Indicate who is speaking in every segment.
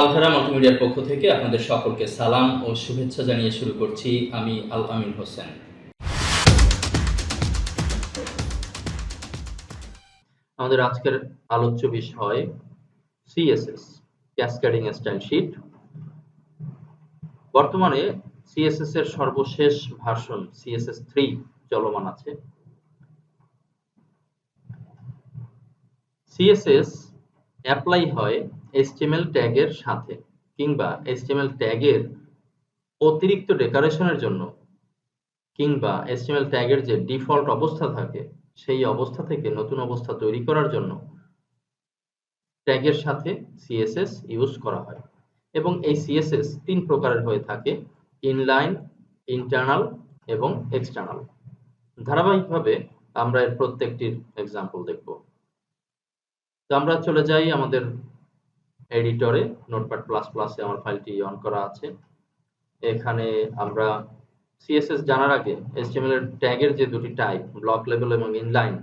Speaker 1: আলহারা মাল্টিমিডিয়ার পক্ষ থেকে আপনাদের সকলকে সালাম ও শুভেচ্ছা জানিয়ে শুরু করছি আমি আল আমিন হোসেন। আমাদের আজকের আলোচ্য বিষয় সিএসএস ক্যাসকেডিং স্টাইল শিট বর্তমানে সিএসএস এর সর্বশেষ ভার্সন সিএসএস থ্রি চলমান আছে। সিএসএস অ্যাপ্লাই হয় HTML ট্যাগের সাথে কিংবা HTML ট্যাগের অতিরিক্ত ডেকোরেশনের জন্য কিংবা HTML ট্যাগের যে ডিফল্ট অবস্থা থাকে, সেই অবস্থা থেকে নতুন অবস্থা তৈরি করার জন্য ট্যাগের সাথে সিএসএস ইউজ করা হয়। এবং এই সিএসএস তিন প্রকারের হয়ে থাকে, ইনলাইন, ইন্টারনাল এবং এক্সটার্নাল। ধারাবাহিকভাবে আমরা এর প্রত্যেকটির এক্সাম্পল দেখব। তো আমরা চলে যাই আমাদের এডিটরে নোটপ্যাড প্লাস প্লাসে আমার ফাইলটি অন করা আছে। এখানে আমরা সিএসএস জানার আগে HTML এর ট্যাগের যে দুটি টাইপ ব্লক লেভেল এবং ইনলাইন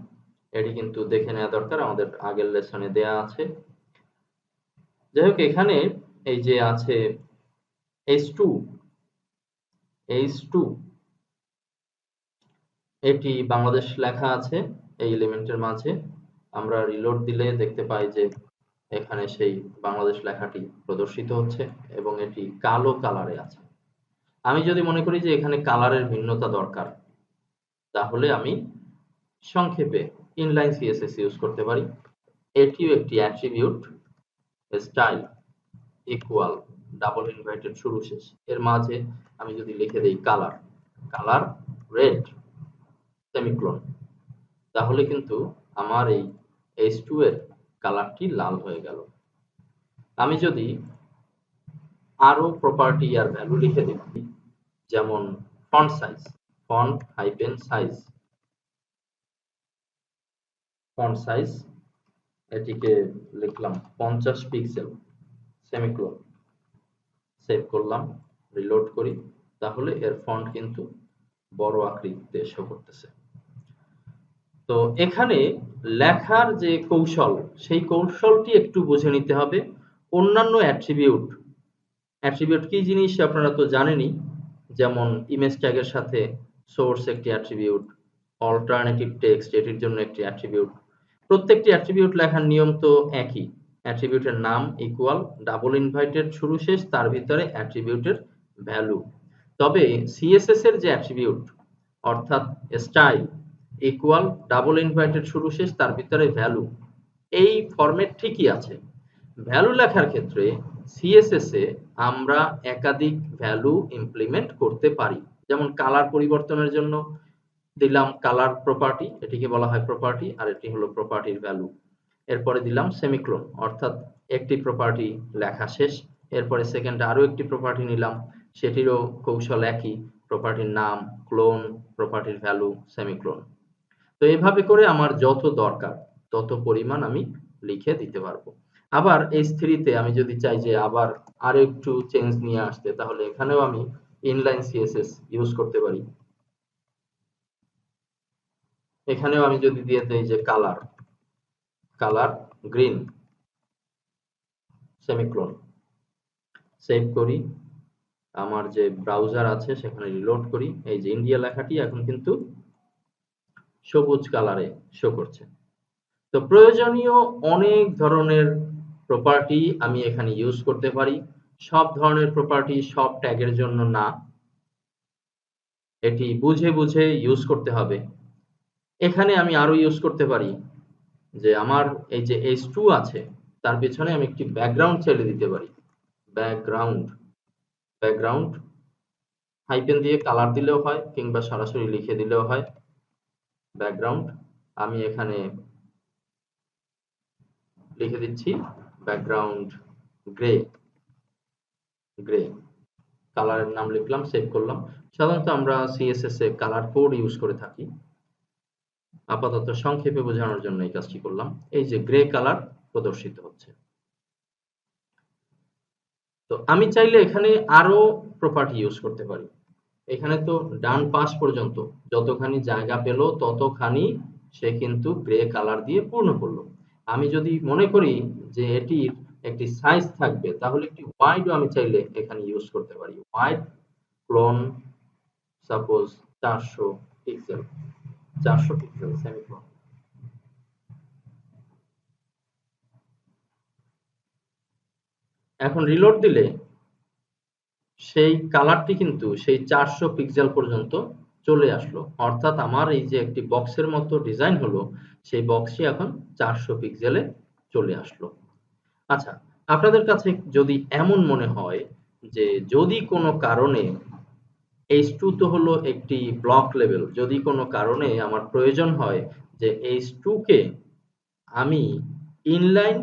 Speaker 1: এটি কিন্তু দেখে নেওয়া দরকার, আমাদের আগের লেসনে দেয়া আছে। যাই হোক এখানে এই যে আছে H2 H2 এটি বাংলাদেশ লেখা আছে এই এলিমেন্টের মাঝে। আমরা রিলোড দিলে দেখতে পাই যে এখানে সেই বাংলাদেশ লেখাটি প্রদর্শিত হচ্ছে এবং এটি কালো কালারে আছে। আমি যদি মনে করি যে এখানে কালারের ভিন্নতা দরকার, তাহলে আমি সংক্ষেপে ইনলাইন সিএসএস ইউজ করতে পারি। এটিও একটি attribute style equal double inverted শুরু শেষ। এর মাঝে আমি যদি লিখে দেই কালার কালার রেড সেমিক্লোন তাহলে কিন্তু আমার এই এইচ টু এর কালারটি লাল হয়ে গেল। আমি যদি আরও প্রপার্টি আর ভ্যালু লিখে দিই, যেমন font size font hyphen size font size এটিকে লিখলাম পঞ্চাশ পিক্সেল সেমিক্লোন সেভ করলাম রিলোড করি, তাহলে এর ফন্ট কিন্তু বড় আকৃতিতে শো করতেছে। তো এখানে লেখার যে কৌশল, সেই কৌশলটি একটু বুঝে নিতে হবে। অন্যান্য অ্যাট্রিবিউট অ্যাট্রিবিউট কি জিনিস আপনারা তো জানেনই, যেমন ইমেজ ট্যাগের সাথে সোর্স একটি অ্যাট্রিবিউট অল্টারনেটিভ টেক্সট এটির জন্য একটি অ্যাট্রিবিউট প্রত্যেকটি অ্যাট্রিবিউট লেখার নিয়ম তো একই। অ্যাট্রিবিউটের নাম ইকুয়াল ডাবল ইনভাইটেড শুরু শেষ, তার ভিতরে অ্যাট্রিবিউটের ভ্যালু তবে সিএসএস এর যে অ্যাট্রিবিউট অর্থাৎ স্টাইল ইকুয়াল ডাবল ইনভার্টেড শুরু শেষ, তার ভিতরে ভ্যালু এই ফরম্যাট ঠিকই আছে। ভ্যালু লেখার ক্ষেত্রে সিএসএস এ আমরা একাধিক ভ্যালু ইমপ্লিমেন্ট করতে পারি। যেমন কালার পরিবর্তনের জন্য দিলাম কালার প্রপার্টি এটিকে বলা হয় প্রপার্টি আর এটি হলো প্রপার্টির ভ্যালু এরপরে দিলাম সেমিক্লোন অর্থাৎ একটি প্রপার্টি লেখা শেষ। এরপরে সেকেন্ড আরও একটি প্রপার্টি নিলাম, সেটিরও কৌশল একই প্রপার্টির নাম ক্লোন প্রপার্টির ভ্যালু সেমিক্লোন তো এভাবে করে আমার যত দরকার, তত পরিমাণ আমি লিখে দিতে পারব। আবার এই স্থিরিতে আমি যদি চাই যে আবার আরও একটু চেঞ্জ নিয়ে আসতে, তাহলে এখানেও আমি ইনলাইন সিএসএস ইউজ করতে পারি। এখানেও আমি যদি দিয়ে দেই যে colour colour green semicolon save করি। আমার যে ব্রাউজার আছে, সেখানে রিলোড করি। এই যে ইন্ডিয়া লেখাটি এখন কিন্তু সবুজ কালারে শো করছে। তো প্রয়োজনীয় অনেক ধরনের প্রপার্টি আমি এখানে ইউজ করতে পারি। সব ধরনের প্রপার্টি সব ট্যাগের জন্য না। এটি বুঝে বুঝে ইউজ করতে হবে। এখানে আমি আরও ইউজ করতে পারি যে আমার এই যে H2 আছে, তার পেছনে আমি একটি ব্যাকগ্রাউন্ড ছেড়ে দিতে পারি। ব্যাকগ্রাউন্ড ব্যাকগ্রাউন্ড হাইপেন দিয়ে কালার দিলেও হয় কিংবা সরাসরি লিখে দিলেও হয়। ব্যাকগ্রাউন্ড আমি এখানে লিখে দিচ্ছি ব্যাকগ্রাউন্ড গ্রে গ্রে কালারের নাম লিখলাম সেভ করলাম। সাধারণত আমরা সিএসএস এ কালার কোড ইউজ করে থাকি। আপাতত সংক্ষেপে বোঝানোর জন্য এই কাজটি করলাম। এই যে গ্রে কালার প্রদর্শিত হচ্ছে। তো আমি চাইলে এখানে আরও প্রপার্টি ইউজ করতে পারি। এখানে তো ডান পাশ পর্যন্ত যতখানি জায়গা পেল ততখানি সে কিন্তু গ্রে কালার দিয়ে পূর্ণ করল। আমি যদি মনে করি যে এটির একটি সাইজ থাকবে, তাহলে একটি ওয়াইডও আমি চাইলে এখানে ইউজ করতে পারি। ওয়াইড ক্লোন সাপোজ চারশো পিক্সেল চারশো পিক্সেল সেমিক্লোন এখন রিলোড দিলে সেই কালারটি কিন্তু সেই চারশো পিক্সেল পর্যন্ত চলে আসলো। অর্থাৎ আমার এই যে একটি বক্সের মতো ডিজাইন হলো, সেই বক্সটি এখন চারশো পিক্সেলে চলে আসলো। আচ্ছা আপনাদের কাছে যদি এমন মনে হয় যে যদি কোনো কারণে এইচ টু তো হলো একটি ব্লক লেভেল যদি কোনো কারণে আমার প্রয়োজন হয় যে এইচ টু কে আমি ইনলাইন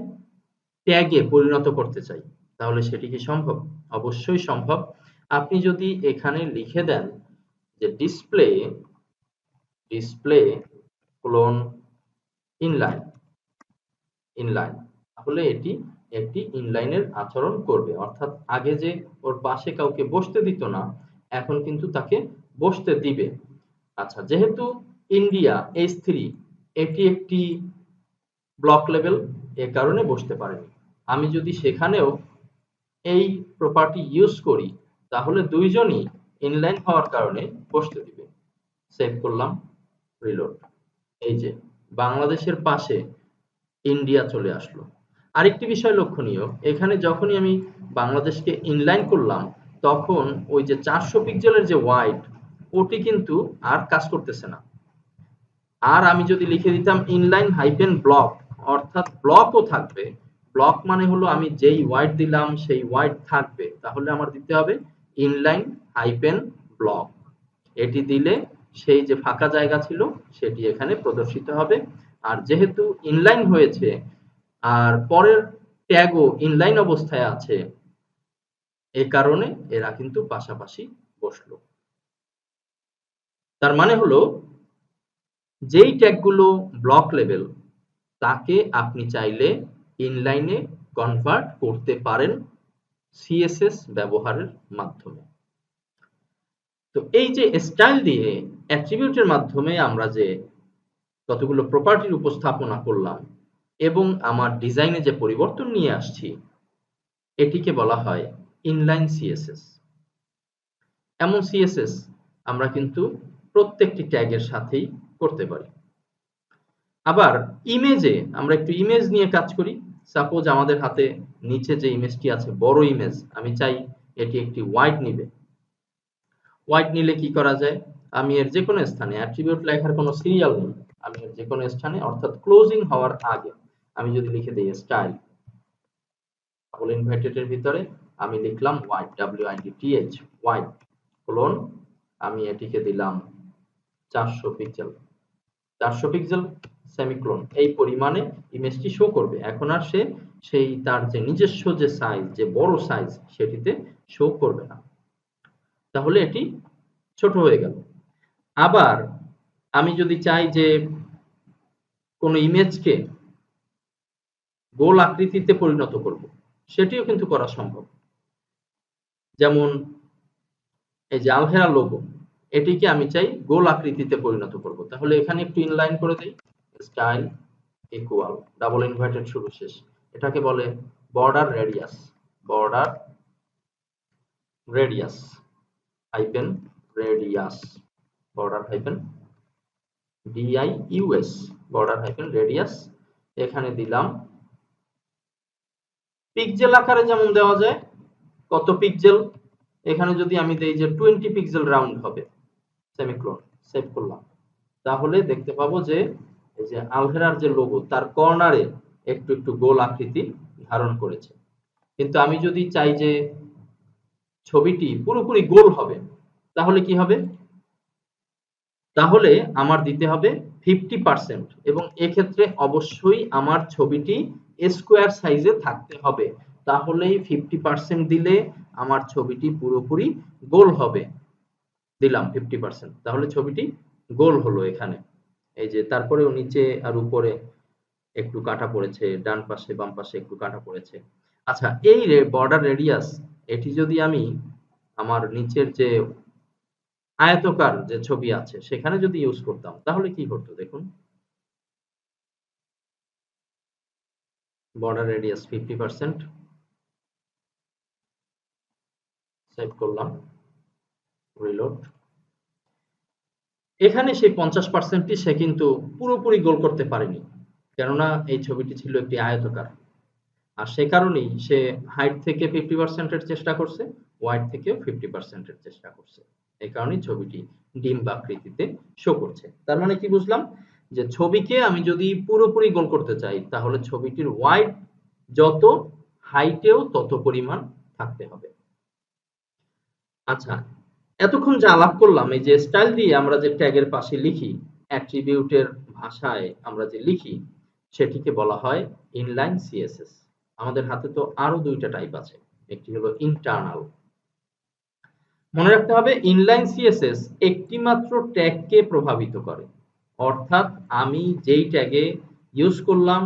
Speaker 1: ট্যাগে পরিণত করতে চাই, তাহলে সেটি কি সম্ভব? অবশ্যই সম্ভব। আপনি যদি এখানে লিখে দেন যে display display colon inline inline তাহলে এটি একটি ইনলাইনের আচরণ করবে। অর্থাৎ আগে যে ওর পাশে কাউকে বসতে দিত না, এখন কিন্তু তাকে বসতে দিবে। আচ্ছা যেহেতু ইন্ডিয়া এইচ থ্রি এটি একটি ব্লক লেভেল এ কারণে বসতে পারেনি। আমি যদি সেখানেও এই প্রপার্টি ইউজ করি তাহলে দুইজনই ইনলাইন হওয়ার কারণে বসতে দিবে। সেভ করলাম রিলোড এই যে, বাংলাদেশের পাশে ইন্ডিয়া চলে আসলো। আরেকটি বিষয় লক্ষণীয়, এখানে যখনই আমি বাংলাদেশকে ইনলাইন করলাম, তখন ওই যে চারশো পিক্সেলের যে ওয়াইড ওটি কিন্তু আর কাজ করতেছে না। আর আমি যদি লিখে দিতাম ইনলাইন হাইপেন ব্লক অর্থাৎ ব্লকও থাকবে। ব্লক মানে হলো আমি যেই ওয়াইড দিলাম, সেই ওয়াইড থাকবে। তাহলে আমার দিতে হবে ইনলাইন হাইপেন ব্লক এটি দিলে সেই যে ফাঁকা জায়গা ছিল, সেটি এখানে প্রদর্শিত হবে। আর যেহেতু ইনলাইন হয়েছে, আর পরের ট্যাগও ইনলাইন অবস্থায় আছে, এ কারণে এরা কিন্তু পাশাপাশি বসল। তার মানে হলো, যেই ট্যাগগুলো ব্লক লেভেল তাকে আপনি চাইলে ইনলাইনে কনভার্ট করতে পারেন। সিএসএস ব্যবহারের মাধ্যমে। তো এই যে স্টাইল দিয়ে অ্যাট্রিবিউটের মাধ্যমে আমরা যে কতগুলো প্রপার্টির উপস্থাপনা করলাম এবং আমার ডিজাইনে যে পরিবর্তন নিয়ে আসছি, এটিকে বলা হয় ইনলাইন সিএসএস এমন সিএসএস আমরা কিন্তু প্রত্যেকটি ট্যাগের সাথেই করতে পারি। আবার ইমেজে আমরা একটু ইমেজ নিয়ে কাজ করি। সাপোজ আমাদের হাতে নিচে যে ইমেজটি আছে, বড় ইমেজ আমি চাই এটি একটি হোয়াইট নিবে। হোয়াইট নিলে কি করা যায়? আমি এর যে কোনো স্থানে অ্যাট্রিবিউট লেখার কোনো সিরিয়াল নেই, আমি এর যে কোনো স্থানে, অর্থাৎ ক্লোজিং হওয়ার আগে আমি যদি লিখে দিই স্টাইল ডাবল ইনভার্টেড এর ভিতরে আমি লিখলাম width W I D T H width colon আমি এটিকে দিলাম চারশো পিক্সেল চারশো পিক্সেল সেমিক্লোন এই পরিমাণে ইমেজটি শো করবে। এখন আর সে সেই তার যে নিজস্ব যে সাইজ যে বড় সাইজ সেটিতে শো করবে না। তাহলে এটি ছোট হয়ে গেল। আবার আমি যদি চাই যে কোন ইমেজকে গোল আকৃতিতে পরিণত করব, সেটিও কিন্তু করা সম্ভব। যেমন এই যে আলহেরা লোগো এটিকে আমি চাই গোল আকৃতিতে পরিণত করব। তাহলে এখানে একটু ইনলাইন করে দেই। স্টাইল ইকুয়াল, ডাবল ইনভার্টেড শুরু শেষ। এটাকে বলে border radius border radius hyphen radius, border hyphen DI US border hyphen radius. এখানে দিলাম পিকজেল আকারে যেমন দেওয়া যায়, কত পিকজেল এখানে যদি আমি দেই যে টোয়েন্টি পিক্সেল রাউন্ড হবে সেমিক্লোন সেভ করলাম। তাহলে দেখতে পাবো যে যে আলভেরার যে লোগো, তার কর্নারে একটু একটু গোল আকৃতি ধারণ করেছে। কিন্তু আমি যদি চাই যে ছবিটি পুরোপুরি গোল হবে, তাহলে কি হবে? তাহলে আমার দিতে হবে ফিফটি পার্সেন্ট এবং এক্ষেত্রে অবশ্যই আমার ছবিটি স্কোয়ার সাইজে থাকতে হবে। তাহলেই ফিফটি পার্সেন্ট দিলে আমার ছবিটি পুরোপুরি গোল হবে। দিলাম ফিফটি পার্সেন্ট। তাহলে ছবিটি গোল হলো এখানে। এই যে তারপরেও নিচে আর উপরে একটু কাটা পড়েছে, ডান পাশে, বাম পাশে একটু কাটা পড়েছে। আচ্ছা এই বর্ডার রেডিয়াস এটি যদি আমি আমার নিচের যে আয়তকার যে ছবি আছে, সেখানে যদি ইউজ করতাম, তাহলে কি হতো দেখুন? Border radius fifty percent save করলাম রিলোড এখানে সেই পঞ্চাশ পার্সেন্টটি সে কিন্তু পুরোপুরি গোল করতে পারেনি। কেননা এই ছবিটি ছিল একটি আয়তকার। আর সে কারণেই সে হাইট থেকে ফিফটি পার্সেন্টের চেষ্টা করছে ওয়াইড থেকেও ফিফটি পার্সেন্টের চেষ্টা করছে। এই কারণেই ছবিটি ডিম আকৃতিতে শো করছে। তার মানে কি বুঝলাম? যে ছবিকে আমি যদি পুরোপুরি গোল করতে চাই, তাহলে ছবিটির ওয়াইড যত হাইটেও তত পরিমাণ থাকতে হবে। আচ্ছা এতক্ষণ যা আলাপ করলাম, এই যে স্টাইল দিয়ে আমরা যে ট্যাগের পাশে লিখি অ্যাট্রিবিউটের ভাষায় আমরা যে লিখি, সেটিকে বলা হয় ইনলাইন সিএসএস আমাদের হাতে তো আরও দুইটা টাইপ আছে, একটি হলো ইন্টারনাল মনে রাখতে হবে ইনলাইন সিএসএস একটি মাত্র ট্যাগকে প্রভাবিত করে। অর্থাৎ আমি যেই ট্যাগে ইউজ করলাম,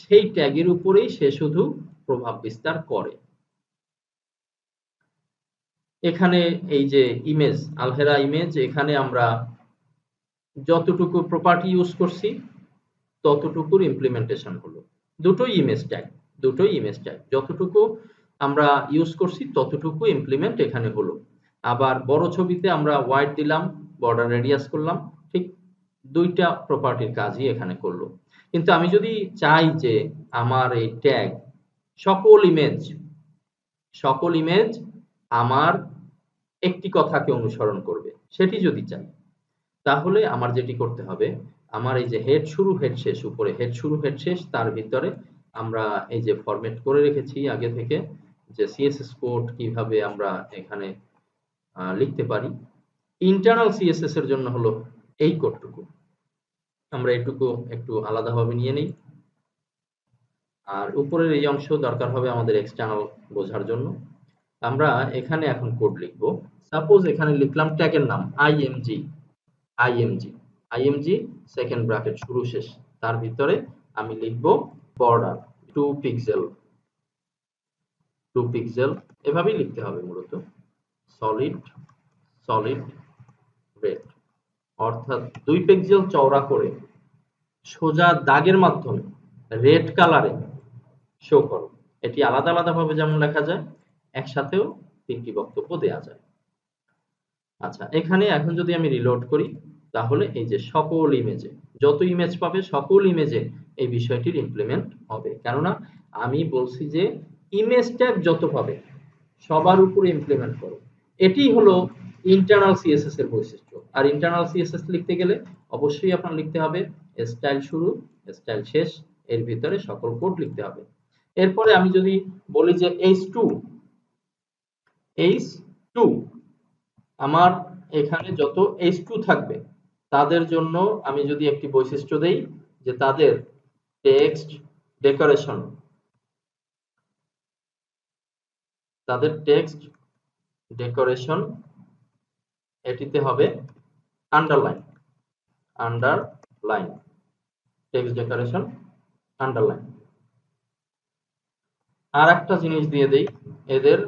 Speaker 1: সেই ট্যাগের উপরেই সে শুধু প্রভাব বিস্তার করে। এখানে এই যে ইমেজ আলহেরা ইমেজ এখানে আমরা যতটুকু প্রপার্টি ইউজ করছি, ততটুকুর ইমপ্লিমেন্টেশন হলো। দুটোই ইমেজ ট্যাগ দুটোই ইমেজ ট্যাগ যতটুকু আমরা ইউজ করছি, ততটুকু ইমপ্লিমেন্ট এখানে হলো। আবার বড় ছবিতে আমরা ওয়াইড দিলাম বর্ডার রেডিয়াস করলাম, ঠিক দুইটা প্রপার্টির কাজই এখানে করল। কিন্তু আমি যদি চাই যে আমার এই ট্যাগ সকল ইমেজ সকল ইমেজ আমার একটি কথাকে অনুসরণ করবে, সেটি যদি চাই, তাহলে আমার যেটি করতে হবে, আমার এই যে হেড শুরু হেড শেষ, উপরে হেড শুরু হেড শেষ, তার ভিতরে আমরা এই যে ফরম্যাট করে রেখেছি আগে থেকে, যে সিএসএস কোড কীভাবে আমরা এখানে লিখতে পারি ইন্টারনাল সিএসএস এর জন্য হলো এই কোডটুকু। আমরা এটুকু একটু আলাদাভাবে নিয়ে নেই। আর উপরের এই অংশ দরকার হবে আমাদের এক্সটার্নাল বোঝার জন্য। আমরা এখানে এখন কোড লিখব। সাপোজ এখানে লিখলাম ট্যাগের নাম IMG IMG IMG second bracket শুরু শেষ। তার ভিতরে আমি লিখব border two pixel two pixel এভাবেই লিখতে হবে মূলত। সলিড সলিড রেড অর্থাৎ দুই পিক্সেল চওড়া করে সোজা দাগের মাধ্যমে রেড কালারে শো করো। এটি আলাদা আলাদা ভাবে যেমন লেখা যায় একসাথেও তিনটি বক্তব্য দেয়া যায়। আচ্ছা এখানে এখন যদি আমি রিলোড করি, তাহলে এই যে সকল ইমেজে যত ইমেজ পাবে সকল ইমেজে এই বিষয়টির ইমপ্লিমেন্ট হবে। কেননা আমি বলছি যে ইমেজ ট্যাগ যত পাবে, সবার উপরে ইমপ্লিমেন্ট করো। এটি হলো ইন্টারনাল সিএসএস এর বৈশিষ্ট্য। আর ইন্টারনাল সিএসএস লিখতে গেলে অবশ্যই আপনার লিখতে হবে স্টাইল শুরু স্টাইল শেষ, এর ভিতরে সকল কোড লিখতে হবে। এরপরে আমি যদি বলি যে এইচ টু এইচ টু আমার এখানে যত এইচ টু থাকবে, তাদের জন্য আমি যদি একটি বৈশিষ্ট্য দেই, যে তাদের টেক্সট ডেকোরেশন তাদের টেক্সট ডেকোরেশন এটিতে হবে underline underline text decoration underline আর একটা জিনিস দিয়ে দেই, এদের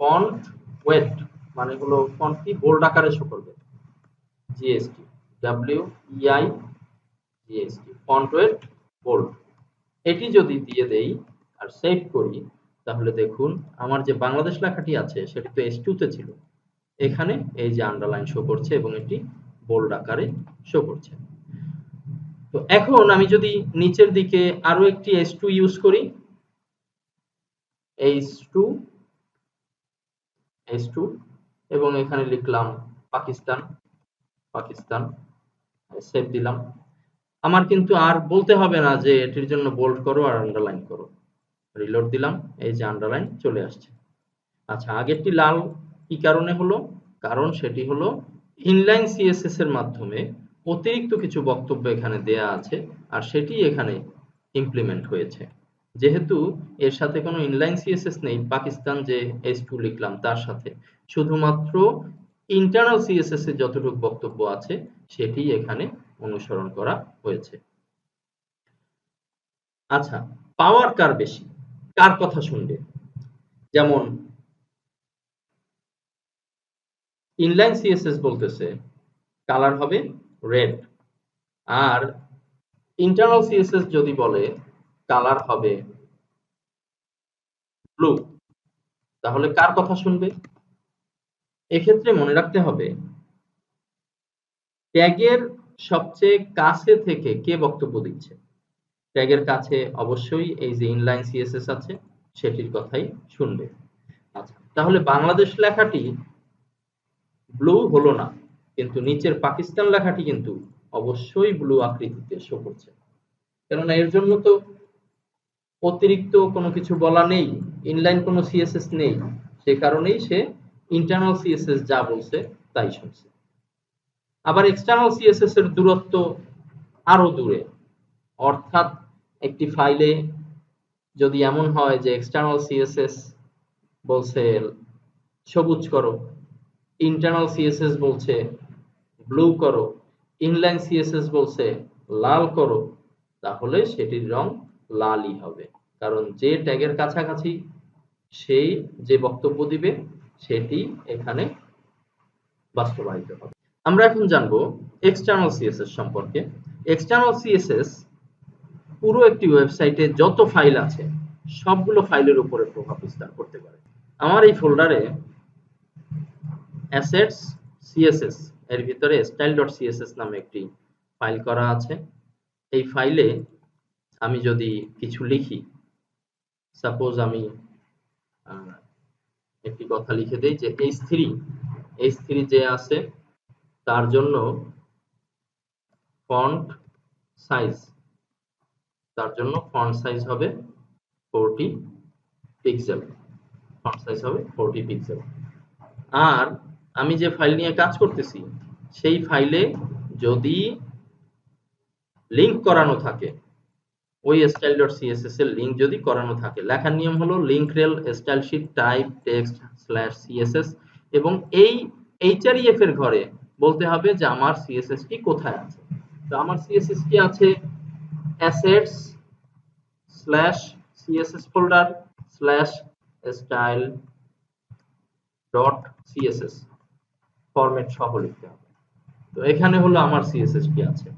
Speaker 1: ফন্ট ওয়েট মানে হলো ফন্ট কি বোল্ড আকারে শো করবে। GST W EI GST font weight bold এটি যদি দিয়ে দেই আর সেভ করি, তাহলে দেখুন আমার যে বাংলাদেশ লেখাটি আছে, সেটি তো এস তে ছিল। এখানে এই যে আন্ডারলাইন শো করছে এবং এটি বোল্ড আকারে শো করছে। তো এখন আমি যদি নিচের দিকে আরও একটি এস টু ইউজ করি এইচ টু এইচ টু এবং এখানে লিখলাম পাকিস্তান পাকিস্তান সেভ দিলাম। আমার কিন্তু আর বলতে হবে না যে এটির জন্য বোল্ড করো আর আন্ডারলাইন করো। রিলোড দিলাম, এই যে আন্ডারলাইন চলে আসছে। আচ্ছা আগেরটি লাল কি কারণে হলো? কারণ সেটি হলো ইনলাইন সিএসএস এর মাধ্যমে অতিরিক্ত কিছু বক্তব্য এখানে দেয়া আছে আর সেটি এখানে ইমপ্লিমেন্ট হয়েছে। যেহেতু এর সাথে কোনো ইনলাইন সিএসএস নেই, পাকিস্তান যে এস টু লিখলাম তার সাথে। শুধুমাত্র ইন্টারনাল সিএসএস এর যতটুকু বক্তব্য আছে, সেটি এখানে অনুসরণ করা হয়েছে। আচ্ছা পাওয়ার কার বেশি? কার কথা শুনবে? যেমন ইনলাইন সিএসএস বলতেছে কালার হবে রেড আর ইন্টারনাল সিএসএস যদি বলে কালার হবে ব্লু তাহলে কার কথা শুনবে? এক্ষেত্রে মনে রাখতে হবে, ট্যাগের সবচেয়ে কাছে থেকে কে বক্তব্য দিচ্ছে? ট্যাগের কাছে অবশ্যই এই যে ইনলাইন সিএসএস আছে, সেটির কথাই শুনবে। আচ্ছা তাহলে বাংলাদেশ লেখাটি ব্লু হলো না, কিন্তু নিচের পাকিস্তান লেখাটি কিন্তু অবশ্যই ব্লু আকৃতিতে শো করছে। কেননা এর জন্য তো অতিরিক্ত কোনো কিছু বলা নেই ইনলাইন কোনো সিএসএস নেই, সে কারণেই সে ইন্টারনাল সিএসএস যা বলছে তাই শুনছে। আবার এক্সটার্নাল সিএসএস এর দূরত্ব আরও দূরে। অর্থাৎ একটি ফাইলে যদি এমন হয় যে এক্সটার্নাল সিএসএস বলছে, সবুজ করো। ইন্টারনাল সিএসএস বলছে ব্লু করো। ইনলাইন সিএসএস বলছে, লাল করো। তাহলে সেটির রং লালই হবে। কারণ যে ট্যাগের কাছাকাছি সেই যে বক্তব্য দিবে, সেটি এখানে বাস্তবায়িত হবে। আমরা এখন জানব এক্সটার্নাল সিএসএস সম্পর্কে। এক্সটার্নাল সিএসএস পুরো একটি ওয়েবসাইটে যত ফাইল আছে, সবগুলো ফাইলের উপরে প্রভাব বিস্তার করতে পারে। আমার এই ফোল্ডারে অ্যাসেটস সিএসএস এর ভিতরে স্টাইল ডট সিএসএস নামে একটি ফাইল করা আছে। এই ফাইলে আমি যদি কিছু লিখি সাপোজ আমি একটি কথা লিখে দেই যে এইচ থ্রি এইচ থ্রি যে আছে, তার জন্য ফন্ট সাইজ তার জন্য ফন্ট সাইজ হবে ফোরটি পিক্সেল ফন্ট সাইজ হবে ফোরটি পিক্সেল আর আমি যে ফাইল নিয়ে কাজ করতেছি, সেই ফাইলে যদি লিংক করানো থাকে ওই স্টাইল ডট সিএসএস এর লিংক যদি করানো থাকে। লেখার নিয়ম হলো link rel stylesheet type text slash CSS এবং এই এইচআরইএফ এর ঘরে বলতে হবে যে আমার সিএসএস টি কোথায় আছে। তো আমার সিএসএস টি আছে assets slash CSS folder slash style dot CSS format সহ লিখতে হবে। তো এখানে হলো আমার সিএসএস টি আছে।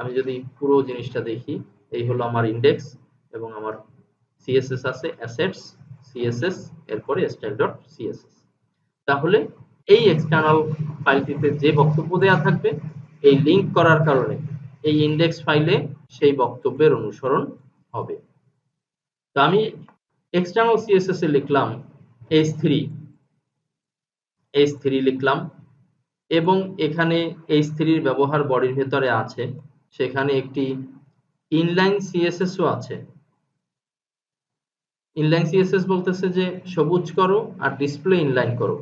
Speaker 1: আমি যদি পুরো জিনিসটা দেখি এই হলো আমার ইন্ডেক্স এবং আমার সিএসএস আছে অ্যাসেটস সিএসএস এরপরে ডট সিএসএস তাহলে এই এক্সটার্নাল ফাইলটিতে যে বক্তব্য দেওয়া থাকবে, এই লিংক করার কারণে এই ইন্ডেক্স ফাইলে সেই বক্তব্যের অনুসরণ হবে। তো আমি এক্সটার্নাল সিএসএস এ লিখলাম এইচ থ্রি এইচ থ্রি লিখলাম এবং এখানে এইচ থ্রির ব্যবহার বডির ভেতরে আছে। সেখানে একটি ইনলাইন সিএসএসও আছে। ইনলাইন সিএসএস বলতেছে যে সবুজ করো আর ডিসপ্লে ইনলাইন করো।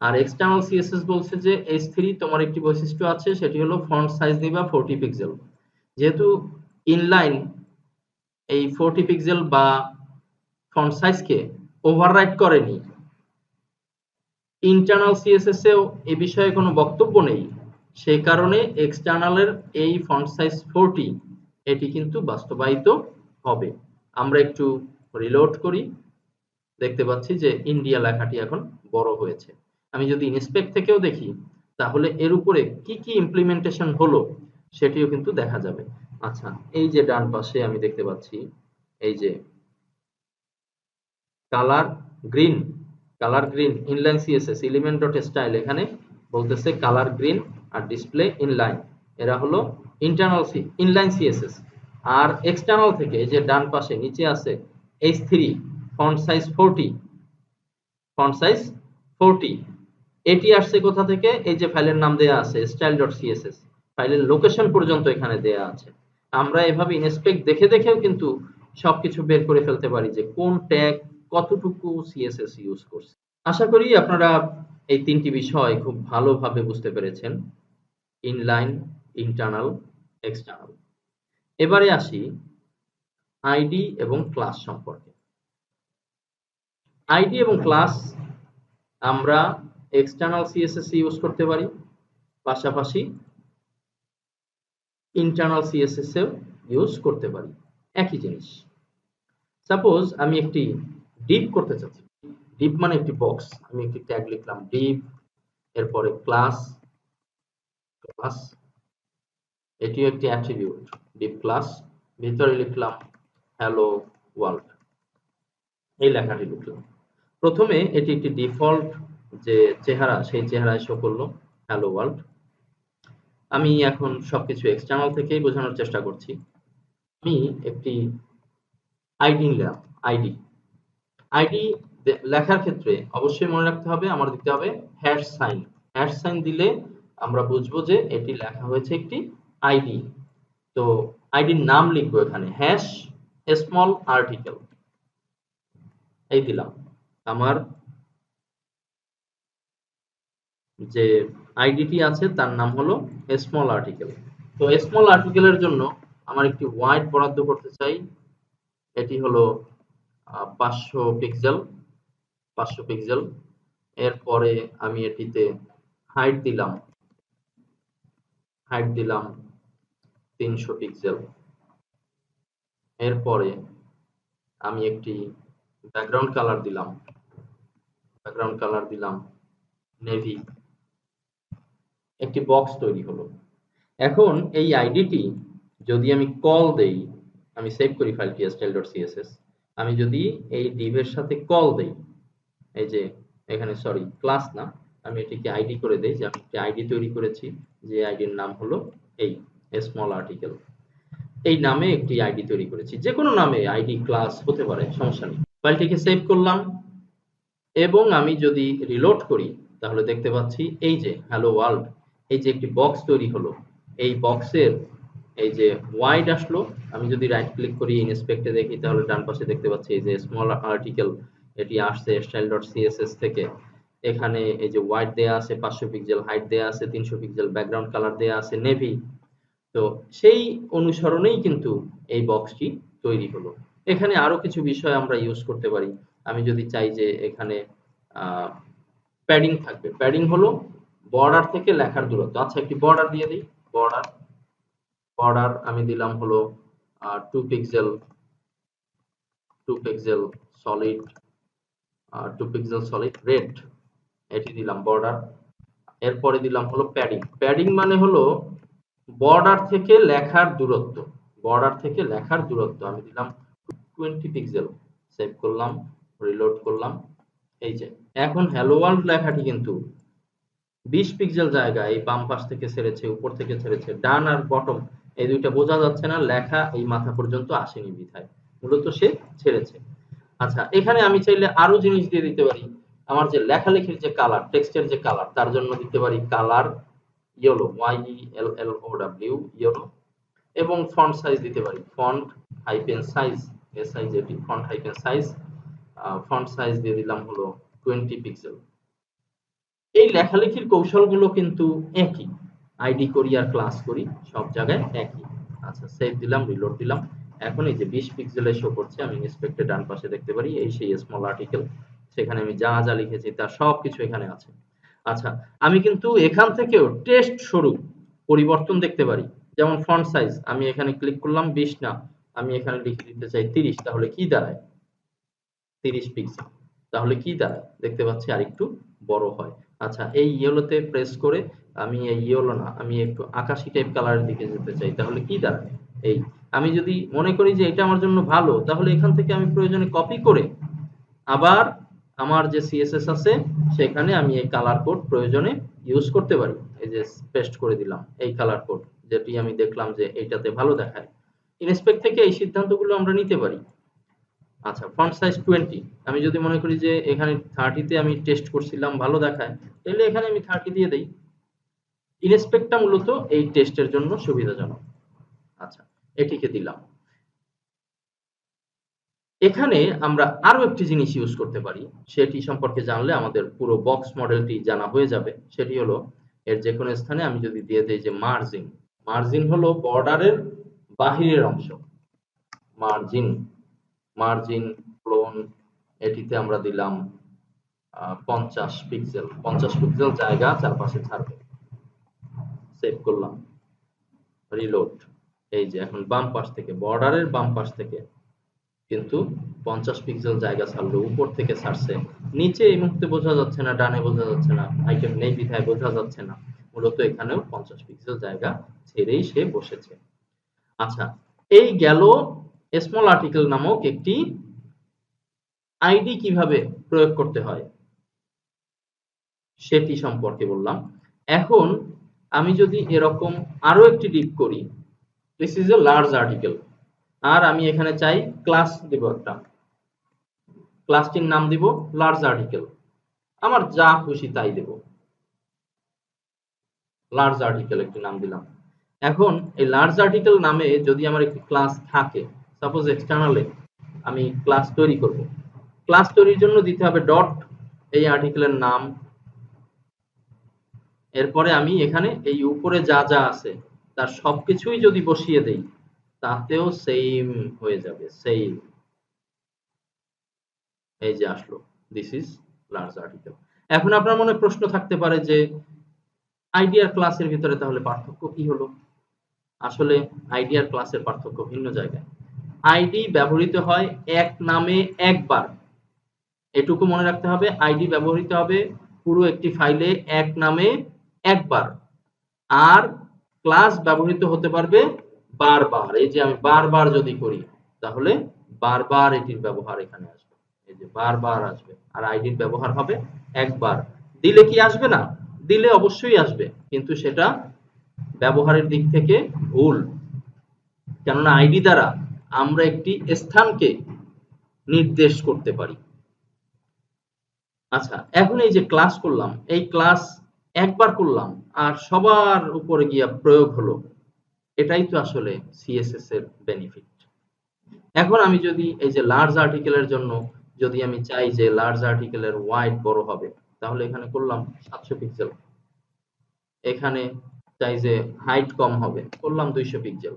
Speaker 1: আর এক্সটার্নাল সিএসএস বলছে যে এইচ থ্রি তোমার একটি বৈশিষ্ট্য আছে, সেটি হলো ফন্ট সাইজ দিবা ফোরটি পিক্সেল যেহেতু ইনলাইন এই ফোরটি পিক্সেল বা ফন্ট সাইজকে ওভাররাইট করেনি। ইন্টারনাল সিএসএস এও এ বিষয়ে কোনো বক্তব্য নেই। সেই কারণে এক্সটার্নালের এই ফন্ট সাইজ ফোরটি এটি কিন্তু বাস্তবায়িত হবে। আমরা একটু রিলোড করি। দেখতে পাচ্ছি যে ইন্ডিয়া লেখাটি এখন বড় হয়েছে। আমি যদি ইনস্পেক্ট থেকেও দেখি, তাহলে এর উপরে কি কি ইমপ্লিমেন্টেশন হলো সেটিও কিন্তু দেখা যাবে। আচ্ছা এই যে ডান পাশে আমি দেখতে পাচ্ছি, এই যে colour green colour green inline CSS element dot style এখানে বলতেছে কালার গ্রিন আর ডিসপ্লে ইনলাইন এরা হলো ইন্টারনাল সি ইনলাইন সিএসএস আর এক্সটার্নাল থেকে যে ডান পাশে, নিচে আছে H three font size forty font size forty এটি আসছে কোথা থেকে? এই যে ফাইলের নাম দেয়া আছে স্টাইল ডট সিএসএস ফাইলের লোকেশন পর্যন্ত এখানে দেয়া আছে। আমরা এভাবে ইনস্পেক্ট দেখে দেখেও কিন্তু সবকিছু বের করে ফেলতে পারি যে কোন ট্যাগ কতটুকু সিএসএস ইউজ করছে। আশা করি আপনারা এই তিনটি বিষয় খুব ভালোভাবে বুঝতে পেরেছেন। ইনলাইন ইন্টারনাল এক্সটার্নাল এবারে আসি আইডি এবং ক্লাস সম্পর্কে। আইডি এবং ক্লাস আমরা এক্সটার্নাল সিএসএস ইউজ করতে পারি, পাশাপাশি ইন্টারনাল সিএসএস ইউজ করতে পারি। একই জিনিস। সাপোজ আমি একটি ডিপ করতে চাচ্ছি। ডিপ মানে একটি বক্স আমি একটি ট্যাগ লিখলাম ডিপ এরপরে ক্লাস ক্লাস এটিও একটি অ্যাট্রিবিউট ডিপ ক্লাস ভিতরে লিখলাম হ্যালো ওয়ার্ল্ড এই লেখাটি লিখলাম। প্রথমে এটি একটি ডিফল্ট যে চেহারা, সেই চেহারায় শো করল হ্যালো ওয়ার্ল্ড আমি এখন সবকিছু এক্সটার্নাল থেকেই বোঝানোর চেষ্টা করছি। আমি একটি আইডি নিলাম আইডি আইডি লেখার ক্ষেত্রে অবশ্যই মনে রাখতে হবে, আমার দিতে হবে হ্যাশ সাইন হ্যাশ সাইন দিলে আমরা বুঝব যে এটি লেখা হয়েছে একটি আইডি। তো আইডির নাম লিখব এখানে হ্যাশ স্মল আর্টিকেল এই দিলাম। আমার যে আইডিটি আছে, তার নাম হলো স্মল আর্টিকেল তো স্মল আর্টিকেলের জন্য আমার একটি ওয়াইড বরাদ্দ করতে চাই। এটি হলো পাঁচশো পিক্সেল পাঁচশো পিক্সেল এরপরে আমি এটিতে হাইট দিলাম। হাইট দিলাম তিনশো পিক্সেল এরপরে আমি একটি ব্যাকগ্রাউন্ড কালার দিলাম। ব্যাকগ্রাউন্ড কালার দিলাম নেভি একটি বক্স তৈরি হলো। এখন এই আইডিটি যদি আমি কল দেই, আমি সেভ করি ফাইলটি style.css আমি যদি এই ডিভের সাথে কল দেই, এই যে এখানে সরি ক্লাস না, আমি এটিকে আইডি করে দেই যে আমি একটি আইডি তৈরি করেছি, যে আইডির নাম হলো এই। স্মল আর্টিকেল এই নামে একটি আইডি তৈরি করেছি। যে কোনো নামে আইডি ক্লাস হতে পারে, সমস্যা নেই। ফাইলটিকে সেভ করলাম এবং আমি যদি রিলোড করি, তাহলে দেখতে পাচ্ছি এই যে হ্যালো ওয়ার্ল্ড এই যে একটি বক্স তৈরি হলো। এই বক্সের এই যে ওয়াইড আসলো, আমি যদি রাইট ক্লিক করি ইনস্পেক্টে দেখি, তাহলে ডান পাশে দেখতে পাচ্ছি এই যে স্মল আর্টিকেল এটি আসছে স্টাইল ডট সিএসএস থেকে। এখানে এই যে হোয়াইট দেয়া আছে, পাঁচশো পিক্সেল হাইট দেয়া আছে, তিনশো পিক্সেল ব্যাকগ্রাউন্ড কালার দেয়া আছে নেভি তো সেই অনুসরণেই কিন্তু এই বক্সটি তৈরি হলো। এখানে আরও কিছু বিষয় আমরা ইউজ করতে পারি। আমি যদি চাই যে এখানে প্যাডিং থাকবে। প্যাডিং হলো বর্ডার থেকে লেখার দূরত্ব। আচ্ছা একটি বর্ডার দিয়ে দিই। বর্ডার বর্ডার আমি দিলাম হলো two pixel two pixel solid two pixel solid red এটি দিলাম বর্ডার এরপরে দিলাম হলো প্যাডিং প্যাডিং মানে হলো বর্ডার থেকে লেখার দূরত্ব বর্ডার থেকে লেখার দূরত্ব, আমি দিলাম টোয়েন্টি পিক্সেল সেভ করলাম রিলোড করলাম, এই যে। এখন হ্যালো ওয়ার্ল্ড লেখাটি কিন্তু বিশ পিক্সেল জায়গায় এই বাম পাশ থেকে ছেড়েছে, উপর থেকে ছেড়েছে, ডান আর বটম এই দুইটা বোঝা যাচ্ছে না, লেখা এই মাথা পর্যন্ত আসেনি বিধায়, মূলত সে ছেড়েছে। আচ্ছা এখানে আমি চাইলে আরও জিনিস দিয়ে দিতে পারি, আমার যে লেখালেখির যে কালার টেক্সটের যে কালার তার জন্য দিতে পারি colour yellow Y L L O W yellow এবং ফন্ট সাইজ দিতে পারি। Font hyphen size S I Z E font hyphen size font size দিয়ে দিলাম হলো টোয়েন্টি পিক্সেল এই লেখালেখির কৌশলগুলো কিন্তু একই। আইডি করি আর ক্লাস করি, সব জায়গায় একই। আচ্ছা সেভ দিলাম রিলোড দিলাম। এখন এই যে বিশ পিক্সেলে শো করছে, আমি ইন্সপেক্টে ডান পাশে দেখতে পারি, এই সেই স্মল আর্টিকেল সেখানে আমি যা যা লিখেছি, তার সব কিছু এখানে আছে। আচ্ছা আমি কিন্তু এখান থেকেও টেস্ট স্বরূপ পরিবর্তন দেখতে পারি। যেমন ফন্ট সাইজ আমি এখানে ক্লিক করলাম বিশ না, আমি এখানে লিখে দিতে চাই তিরিশ, তাহলে কি দাঁড়ায়? তিরিশ পিক্সেল তাহলে কি দাঁড়ায়? দেখতে পাচ্ছি আর একটু বড় হয়। আচ্ছা এই ইয়েলোতে প্রেস করে আমি এই ইয়েলো না, আমি একটু আকাশি টাইপ কালারের দিকে যেতে চাই, তাহলে কি দাঁড়ায়? এই, আমি যদি মনে করি যে এটা আমার জন্য ভালো, তাহলে এখান থেকে আমি প্রয়োজনে কপি করে আবার আমার যে সিএসএস আছে, সেখানে আমি এই কালার কোড প্রয়োজনে ইউজ করতে পারি। এই যে পেস্ট করে দিলাম, এই কালার কোড যেটি আমি দেখলাম যে এইটাতে ভালো দেখায়। ইনস্পেক্ট থেকে এই সিদ্ধান্তগুলো আমরা নিতে পারি। আচ্ছা ফন্ট সাইজ টোয়েন্টি আমি যদি মনে করি যে এখানে থার্টিতে আমি টেস্ট করছিলাম, ভালো দেখায়, তাহলে এখানে আমি থার্টি দিয়ে দেই। ইনস্পেক্টটা মূলত এই টেস্টের জন্য সুবিধাজনক। আচ্ছা এটিকে দিলাম। এখানে আমরা আরও একটি জিনিস ইউজ করতে পারি, সেটি সম্পর্কে জানলে আমাদের পুরো বক্স মডেলটি জানা হয়ে যাবে। সেটি হলো, এর যে কোনো স্থানে আমি যদি দিয়ে দেই যে মার্জিন মার্জিন হলো বর্ডারের বাহিরের অংশ। মার্জিন মার্জিন ক্লোন এটিতে আমরা দিলাম পঞ্চাশ পিক্সেল পঞ্চাশ পিক্সেল জায়গা চারপাশে ছাড়বে। সেভ করলাম। রিলোড এই যে, এখন বাম পাশ থেকে বর্ডারের বাম পাশ থেকে কিন্তু পঞ্চাশ পিক্সেল জায়গা ছাড়লো, উপর থেকে ছাড়ছে। নিচে এই মুহূর্তে বোঝা যাচ্ছে না, ডানে বোঝা যাচ্ছে না আইটেম নেই, বিধায় বোঝা যাচ্ছে না। মূলত এখানেও পঞ্চাশ পিক্সেল জায়গা ছেড়েই সে বসেছে। আচ্ছা এই গেল স্মল আর্টিকেল নামক একটি আইডি কীভাবে প্রয়োগ করতে হয়? সেটি সম্পর্কে বললাম। এখন আমি যদি এরকম আরও একটি ডিপ করি this is a large article আর আমি এখানে চাই ক্লাস দিব একটা। ক্লাসটির নাম দিব লার্জ আর্টিকেল আমার যা খুশি তাই দেব। লার্জ আর্টিকেল একটি নাম দিলাম। এখন এই লার্জ আর্টিকেল নামে যদি আমার একটি ক্লাস থাকে সাপোজ এক্সটার্নালে আমি ক্লাস তৈরি করব। ক্লাস তৈরির জন্য দিতে হবে ডট এই আর্টিকেলের নাম। এরপরে আমি এখানে এই উপরে যা যা আছে, তার সবকিছুই যদি বসিয়ে দেই তাতেও সেম হয়ে যাবে সেম এই যে আসলো দিস ইজ লার্জ আর্টিকেল এখন আপনার মনে প্রশ্ন থাকতে পারে যে আইডিয়ার ক্লাসের ভিতরে তাহলে পার্থক্য কি হলো? আসলে আইডিয়ার ক্লাসের পার্থক্য ভিন্ন জায়গায়। আইডি ব্যবহৃত হয় এক নামে একবার। এটুকু মনে রাখতে হবে আইডি ব্যবহৃত হবে পুরো একটি ফাইলে এক নামে একবার। আর ক্লাস ব্যবহৃত হতে পারবে বারবার, এই যে আমি বারবার যদি করি, তাহলে বারবার এটির ব্যবহার এখানে আসবে। এই যে বারবার আসবে, আর আইডির ব্যবহার হবে একবার। দিলে কি আসবে না? দিলে অবশ্যই আসবে, কিন্তু সেটা ব্যবহারের দিক থেকে ভুল। কেননা আইডি দ্বারা আমরা একটি স্থানকে নির্দেশ করতে পারি। আচ্ছা এখন এই যে ক্লাস করলাম, এই ক্লাস একবার করলাম, আর সবার উপরে গিয়া প্রয়োগ হলো। এটাই তো আসলে সিএসএস এর বেনিফিট এখন আমি যদি এই যে লার্জ আর্টিকেলের জন্য যদি আমি চাই যে লার্জ আর্টিকেলের ওয়াইড বড় হবে, তাহলে এখানে করলাম সাতশো পিক্সেল এখানে চাই যে হাইট কম হবে, করলাম দুইশো পিক্সেল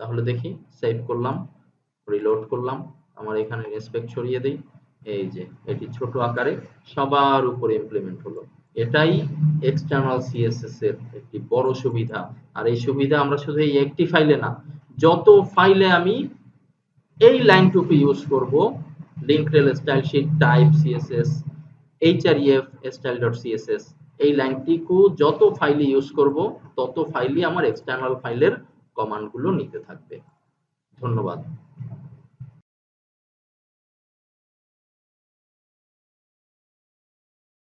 Speaker 1: তাহলে দেখি সেভ করলাম রিলোড করলাম, আমার এখানে রেসপেক্ট ছড়িয়ে দেই। এই যে, এটি ছোট আকারে সবার উপরে ইমপ্লিমেন্ট হলো। এটাই এক্সটার্নাল সিএসএস এর একটি বড় সুবিধা। আর এই সুবিধা আমরা শুধু এই একটি ফাইলে না, যত ফাইলে আমি এই লাইনটুকু ইউজ করব link rel style sheet type CSS href style dot CSS এই লাইনটিকে যত ফাইলে ইউজ করব, তত ফাইলই আমার এক্সটার্নাল ফাইলের কমান্ডগুলো নিতে থাকবে। ধন্যবাদ।